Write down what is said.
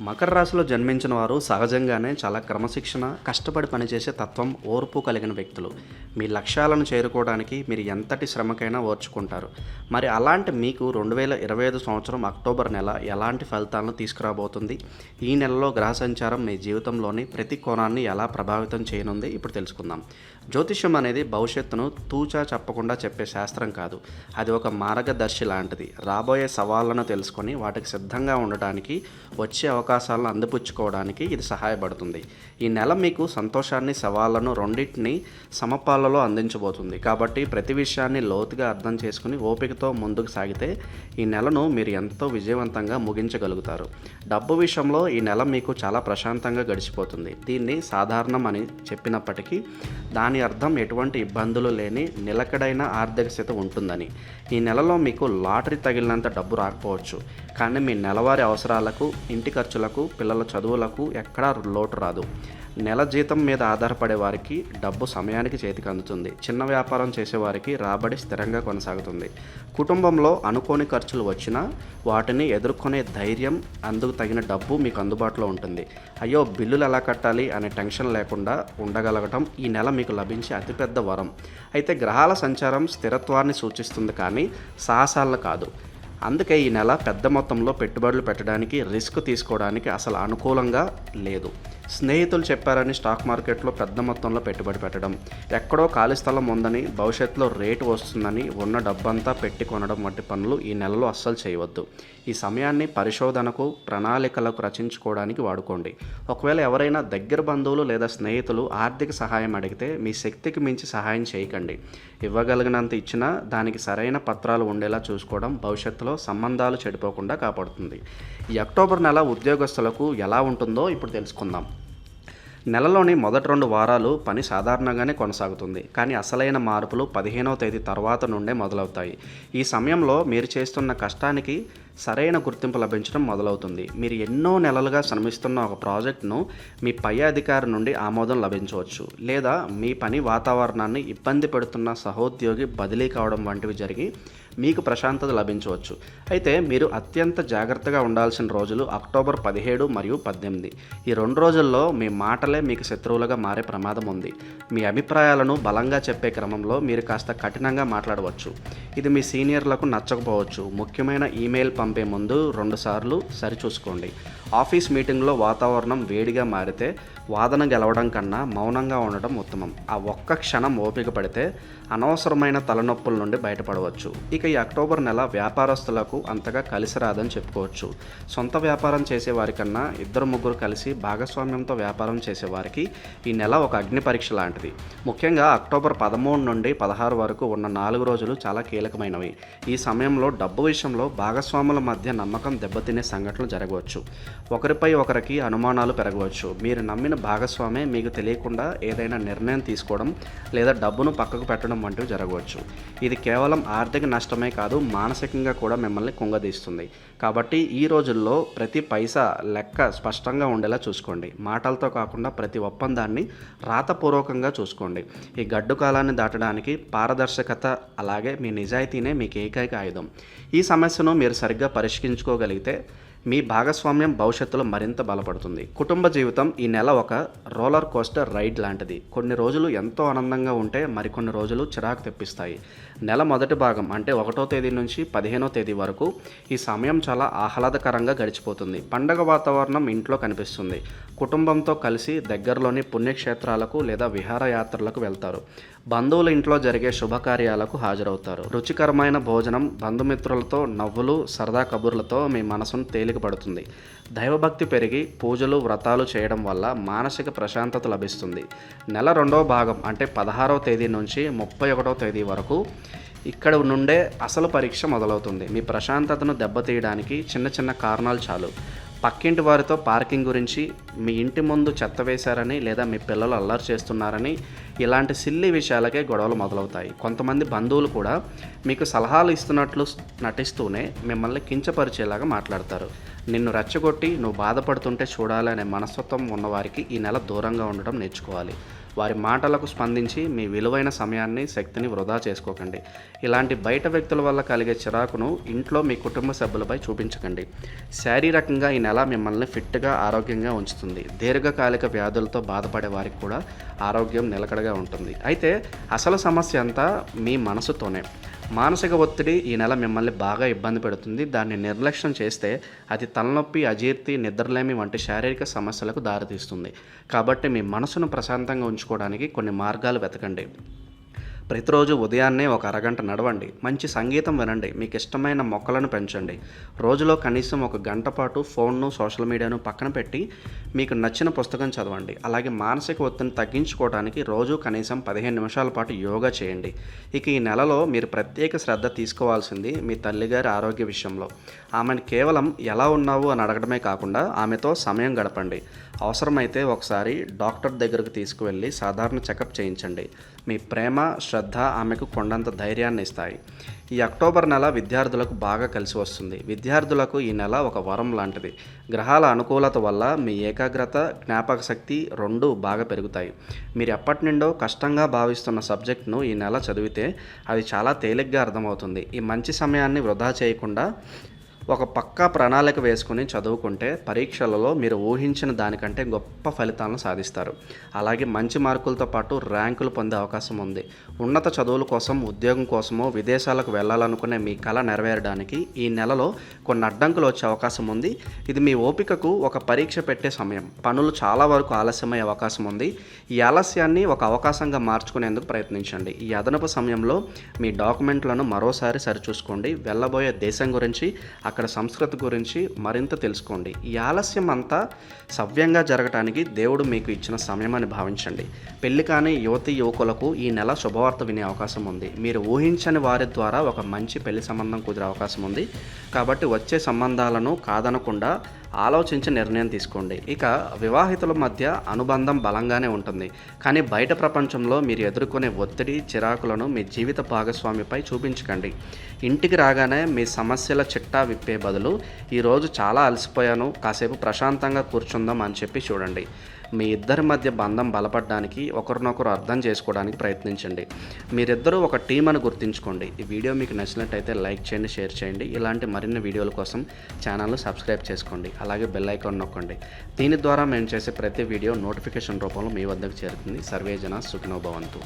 మకర రాశిలో జన్మించిన వారు సహజంగానే చాలా క్రమశిక్షణ కష్టపడి పనిచేసే తత్వం ఓర్పు కలిగిన వ్యక్తులు. మీ లక్ష్యాలను చేరుకోవడానికి మీరు ఎంతటి శ్రమకైనా ఓర్చుకుంటారు. మరి అలాంటి మీకు రెండు వేల ఇరవై ఐదు సంవత్సరం అక్టోబర్ నెల ఎలాంటి ఫలితాలను తీసుకురాబోతుంది? ఈ నెలలో గ్రహ సంచారం మీ జీవితంలోని ప్రతి కోణాన్ని ఎలా ప్రభావితం చేయనుంది? ఇప్పుడు తెలుసుకుందాం. జ్యోతిష్యం అనేది భవిష్యత్తును తూచా చెప్పకుండా చెప్పే శాస్త్రం కాదు. అది ఒక మార్గదర్శి లాంటిది. రాబోయే సవాళ్ళను తెలుసుకొని వాటికి సిద్ధంగా ఉండటానికి వచ్చే అవకాశాలను అందిపుచ్చుకోవడానికి ఇది సహాయపడుతుంది. ఈ నెల మీకు సంతోషాన్ని సవాళ్ళను రెండింటిని సమపాలలో అందించబోతుంది. కాబట్టి ప్రతి విషయాన్ని లోతుగా అర్థం చేసుకుని ఓపికతో ముందుకు సాగితే ఈ నెలను మీరు ఎంతో విజయవంతంగా ముగించగలుగుతారు. డబ్బు విషయంలో ఈ నెల మీకు చాలా ప్రశాంతంగా గడిచిపోతుంది. దీన్ని సాధారణం అని చెప్పినప్పటికీ దాని అర్థం ఎటువంటి ఇబ్బందులు లేని నిలకడైన ఆర్థిక స్థితి ఉంటుందని. ఈ నెలలో మీకు లాటరీ తగిలినంత డబ్బు రాకపోవచ్చు. కానీ మీ నెలవారీ అవసరాలకు ఇంటి ఖర్చులకు పిల్లల చదువులకు ఎక్కడా లోటు రాదు. నెల జీతం మీద ఆధారపడే వారికి డబ్బు సమయానికి చేతికి అందుతుంది. చిన్న వ్యాపారం చేసేవారికి రాబడి స్థిరంగా కొనసాగుతుంది. కుటుంబంలో అనుకోని ఖర్చులు వచ్చినా వాటిని ఎదుర్కొనే ధైర్యం అందుకు తగిన డబ్బు మీకు అందుబాటులో ఉంటుంది. అయ్యో బిల్లులు ఎలా కట్టాలి అనే టెన్షన్ లేకుండా ఉండగలగటం ఈ నెల మీకు లభించే అతిపెద్ద వరం. అయితే గ్రహాల సంచారం స్థిరత్వాన్ని సూచిస్తుంది కానీ సాహసాలను కాదు. అందుకే ఈ నెల పెద్ద మొత్తంలో పెట్టుబడులు పెట్టడానికి రిస్క్ తీసుకోవడానికి అసలు అనుకూలంగా లేదు. స్నేహితులు చెప్పారని స్టాక్ మార్కెట్లో పెద్ద మొత్తంలో పెట్టుబడి పెట్టడం. ఎక్కడో ఖాళీ స్థలం ఉందని భవిష్యత్తులో రేటు వస్తుందని ఉన్న డబ్బంతా పెట్టి కొనడం వంటి పనులు ఈ నెలలో అస్సలు చేయవద్దు. ఈ సమయాన్ని పరిశోధనకు ప్రణాళికలకు రచించుకోవడానికి వాడుకోండి. ఒకవేళ ఎవరైనా దగ్గర బంధువులు లేదా స్నేహితులు ఆర్థిక సహాయం అడిగితే మీ శక్తికి మించి సహాయం చేయకండి. ఇవ్వగలిగినంత ఇచ్చినా దానికి సరైన పత్రాలు ఉండేలా చూసుకోవడం భవిష్యత్తులో సంబంధాలు చెడిపోకుండా కాపాడుతుంది. ఈ అక్టోబర్ నెల ఉద్యోగస్తులకు ఎలా ఉంటుందో ఇప్పుడు తెలుసుకుందాం. నెలలోని మొదటి రెండు వారాలు పని సాధారణంగానే కొనసాగుతుంది. కానీ అసలైన మార్పులు పదిహేనవ తేదీ తర్వాత నుండే మొదలవుతాయి. ఈ సమయంలో మీరు చేస్తున్న కష్టానికి సరైన గుర్తింపు లభించడం మొదలవుతుంది. మీరు ఎన్నో నెలలుగా శ్రమిస్తున్న ఒక ప్రాజెక్టును మీ పై అధికారి నుండి ఆమోదం లభించవచ్చు. లేదా మీ పని వాతావరణాన్ని ఇబ్బంది పెడుతున్న సహోద్యోగి బదిలీ కావడం వంటివి జరిగి మీకు ప్రశాంతత లభించవచ్చు. అయితే మీరు అత్యంత జాగ్రత్తగా ఉండాల్సిన రోజులు అక్టోబర్ పదిహేడు మరియు పద్దెనిమిది. ఈ రెండు రోజుల్లో మీ మాటలే మీకు శత్రువులుగా మారే ప్రమాదం ఉంది. మీ అభిప్రాయాలను బలంగా చెప్పే క్రమంలో మీరు కాస్త కఠినంగా మాట్లాడవచ్చు. ఇది మీ సీనియర్లకు నచ్చకపోవచ్చు. ముఖ్యమైన ఈమెయిల్ పంపే ముందు రెండుసార్లు సరిచూసుకోండి. ఆఫీస్ మీటింగ్లో వాతావరణం వేడిగా మారితే వాదన గెలవడం కన్నా మౌనంగా ఉండటం ఉత్తమం. ఆ ఒక్క క్షణం ఓపిక పడితే అనవసరమైన తలనొప్పుల నుండి బయటపడవచ్చు. ఇక ఈ అక్టోబర్ నెల వ్యాపారస్తులకు అంతగా కలిసి రాదని చెప్పుకోవచ్చు. సొంత వ్యాపారం చేసేవారికన్నా ఇద్దరు ముగ్గురు కలిసి భాగస్వామ్యంతో వ్యాపారం చేసేవారికి ఈ నెల ఒక అగ్ని పరీక్ష లాంటిది. ముఖ్యంగా అక్టోబర్ పదమూడు నుండి పదహారు వరకు ఉన్న నాలుగు రోజులు చాలా కీలకమైనవి. ఈ సమయంలో డబ్బు విషయంలో భాగస్వాముల మధ్య నమ్మకం దెబ్బతినే సంఘటనలు జరగవచ్చు. ఒకరిపై ఒకరికి అనుమానాలు పెరగవచ్చు. మీరు నమ్మిన భాగస్వామే మీకు తెలియకుండా ఏదైనా నిర్ణయం తీసుకోవడం లేదా డబ్బును పక్కకు పెట్టడం వంటివి జరగవచ్చు. ఇది కేవలం ఆర్థిక నష్టమే కాదు మానసికంగా కూడా మిమ్మల్ని కుంగదీస్తుంది. కాబట్టి ఈ రోజుల్లో ప్రతి పైసా లెక్క స్పష్టంగా ఉండేలా చూసుకోండి. మాటలతో కాకుండా ప్రతి ఒప్పందాన్ని రాతపూర్వకంగా చూసుకోండి. ఈ గడ్డు కాలాన్ని దాటడానికి పారదర్శకత అలాగే మీ నిజాయితీనే మీకు ఏకైక ఆయుధం. ఈ సమస్యను మీరు సరిగ్గా పరిష్కరించుకోగలిగితే మీ భాగస్వామ్యం భవిష్యత్తులో మరింత బలపడుతుంది. కుటుంబ జీవితం ఈ నెల ఒక రోలర్ కోస్టర్ రైడ్ లాంటిది. కొన్ని రోజులు ఎంతో ఆనందంగా ఉంటే మరికొన్ని రోజులు చిరాకు తెప్పిస్తాయి. నెల మొదటి భాగం అంటే ఒకటో తేదీ నుంచి పదిహేనో తేదీ వరకు ఈ సమయం చాలా ఆహ్లాదకరంగా గడిచిపోతుంది. పండగ వాతావరణం ఇంట్లో కనిపిస్తుంది. కుటుంబంతో కలిసి దగ్గరలోని పుణ్యక్షేత్రాలకు లేదా విహారయాత్రలకు వెళ్తారు. బంధువుల ఇంట్లో జరిగే శుభకార్యాలకు హాజరవుతారు. రుచికరమైన భోజనం బంధుమిత్రులతో నవ్వులు సరదా కబుర్లతో మీ మనసును తేలికపడుతుంది. దైవభక్తి పెరిగి పూజలు వ్రతాలు చేయడం వల్ల మానసిక ప్రశాంతత లభిస్తుంది. నెల రెండవ భాగం అంటే పదహారవ తేదీ నుంచి ముప్పై ఒకటవ తేదీ వరకు ఇక్కడ నుండే అసలు పరీక్ష మొదలవుతుంది. మీ ప్రశాంతతను దెబ్బతీయడానికి చిన్న చిన్న కారణాలు చాలు. పక్కింటి వారితో పార్కింగ్ గురించి మీ ఇంటి ముందు చెత్త వేశారని లేదా మీ పిల్లలు అల్లరి చేస్తున్నారని ఇలాంటి సిల్లి విషయాలకే గొడవలు మొదలవుతాయి. కొంతమంది బంధువులు కూడా మీకు సలహాలు ఇస్తున్నట్లు నటిస్తూనే మిమ్మల్ని కించపరిచేలాగా మాట్లాడతారు. నిన్ను రెచ్చగొట్టి నువ్వు బాధపడుతుంటే చూడాలనే మనస్తత్వం ఉన్నవారికి ఈ నెల దూరంగా ఉండడం నేర్చుకోవాలి. వారి మాటలకు స్పందించి మీ విలువైన సమయాన్ని శక్తిని వృధా చేసుకోకండి. ఇలాంటి బయట వ్యక్తుల వల్ల కలిగే చిరాకును ఇంట్లో మీ కుటుంబ సభ్యులపై చూపించకండి. శారీరకంగా ఈ నెల మిమ్మల్ని ఫిట్గా ఆరోగ్యంగా ఉంచుతుంది. దీర్ఘకాలిక వ్యాధులతో బాధపడే వారికి కూడా ఆరోగ్యం నిలకడగా ఉంటుంది. అయితే అసలు సమస్య అంతా మీ మనసుతోనే. మానసిక ఒత్తిడి ఈ నెల మిమ్మల్ని బాగా ఇబ్బంది పెడుతుంది. దాన్ని నిర్లక్ష్యం చేస్తే అది తలనొప్పి అజీర్తి నిద్రలేమి వంటి శారీరక సమస్యలకు దారితీస్తుంది. కాబట్టి మీ మనసును ప్రశాంతంగా ఉంచుకోవడానికి కొన్ని మార్గాలు వెతకండి. ప్రతిరోజు ఉదయాన్నే ఒక అరగంట నడవండి. మంచి సంగీతం వినండి. మీకు ఇష్టమైన మొక్కలను పెంచండి. రోజులో కనీసం ఒక గంట పాటు ఫోన్ను సోషల్ మీడియాను పక్కన పెట్టి మీకు నచ్చిన పుస్తకం చదవండి. అలాగే మానసిక ఒత్తిడిని తగ్గించుకోవడానికి రోజు కనీసం పదిహేను నిమిషాల పాటు యోగా చేయండి. ఇక ఈ నెలలో మీరు ప్రత్యేక శ్రద్ధ తీసుకోవాల్సింది మీ తల్లిగారి ఆరోగ్య విషయంలో. ఆమెను కేవలం ఎలా ఉన్నావు అని అడగడమే కాకుండా ఆమెతో సమయం గడపండి. అవసరమైతే ఒకసారి డాక్టర్ దగ్గరకు తీసుకువెళ్ళి సాధారణ చెకప్ చేయించండి. మీ ప్రేమ శ్రద్ధ శ్రద్ధ ఆమెకు కొండంత ధైర్యాన్ని ఇస్తాయి. ఈ అక్టోబర్ నెల విద్యార్థులకు బాగా కలిసి వస్తుంది. విద్యార్థులకు ఈ నెల ఒక వరం లాంటిది. గ్రహాల అనుకూలత వల్ల మీ ఏకాగ్రత జ్ఞాపక శక్తి రెండు బాగా పెరుగుతాయి. మీరు ఎప్పటి నుండో కష్టంగా భావిస్తున్న సబ్జెక్ట్ను ఈ నెల చదివితే అది చాలా తేలిగ్గా అర్థమవుతుంది. ఈ మంచి సమయాన్ని వృధా చేయకుండా ఒక పక్కా ప్రణాళిక వేసుకుని చదువుకుంటే పరీక్షలలో మీరు ఊహించిన దానికంటే గొప్ప ఫలితాలను సాధిస్తారు. అలాగే మంచి మార్కులతో పాటు ర్యాంకులు పొందే అవకాశం ఉంది. ఉన్నత చదువుల కోసం ఉద్యోగం కోసమో విదేశాలకు వెళ్ళాలనుకునే మీ కళ నెరవేరడానికి ఈ నెలలో కొన్ని అడ్డంకులు వచ్చే అవకాశం ఉంది. ఇది మీ ఓపికకు ఒక పరీక్ష పెట్టే సమయం. పనులు చాలా వరకు ఆలస్యమయ్యే అవకాశం ఉంది. ఈ ఆలస్యాన్ని ఒక అవకాశంగా మార్చుకునేందుకు ప్రయత్నించండి. ఈ అదనపు సమయంలో మీ డాక్యుమెంట్లను మరోసారి సరిచూసుకోండి. వెళ్ళబోయే దేశం గురించి అక్కడ సంస్కృతి గురించి మరింత తెలుసుకోండి. ఈ ఆలస్యం అంతా సవ్యంగా జరగటానికి దేవుడు మీకు ఇచ్చిన సమయం అని భావించండి. పెళ్ళి కాని యువతి యువకులకు ఈ నెల శుభవార్త వినే అవకాశం ఉంది. మీరు ఊహించని వారి ద్వారా ఒక మంచి పెళ్ళి సంబంధం కుదిరే అవకాశం ఉంది. కాబట్టి వచ్చే సంబంధాలను కాదనకుండా ఆలోచించి నిర్ణయం తీసుకోండి. ఇక వివాహితుల మధ్య అనుబంధం బలంగానే ఉంటుంది. కానీ బయట ప్రపంచంలో మీరు ఎదుర్కొనే ఒత్తిడి చిరాకులను మీ జీవిత భాగస్వామిపై చూపించకండి. ఇంటికి రాగానే మీ సమస్యల చిట్టా విప్పే బదులు ఈరోజు చాలా అలసిపోయాను కాసేపు ప్రశాంతంగా కూర్చుందాం అని చెప్పి చూడండి. మీ ఇద్దరి మధ్య బంధం బలపడడానికి ఒకరినొకరు అర్థం చేసుకోవడానికి ప్రయత్నించండి. మీరిద్దరూ ఒక టీం అని గుర్తుంచుకోండి. ఈ వీడియో మీకు నచ్చినట్టయితే లైక్ చేయండి షేర్ చేయండి. ఇలాంటి మరిన్ని వీడియోల కోసం ఛానల్ను సబ్స్క్రైబ్ చేసుకోండి. అలాగే బెల్ ఐకాన్ నొక్కండి. దీని ద్వారా మేము చేసే ప్రతి వీడియో నోటిఫికేషన్ రూపంలో మీ వద్దకు చేరుతుంది. సర్వేజన సుఖినోభవంతు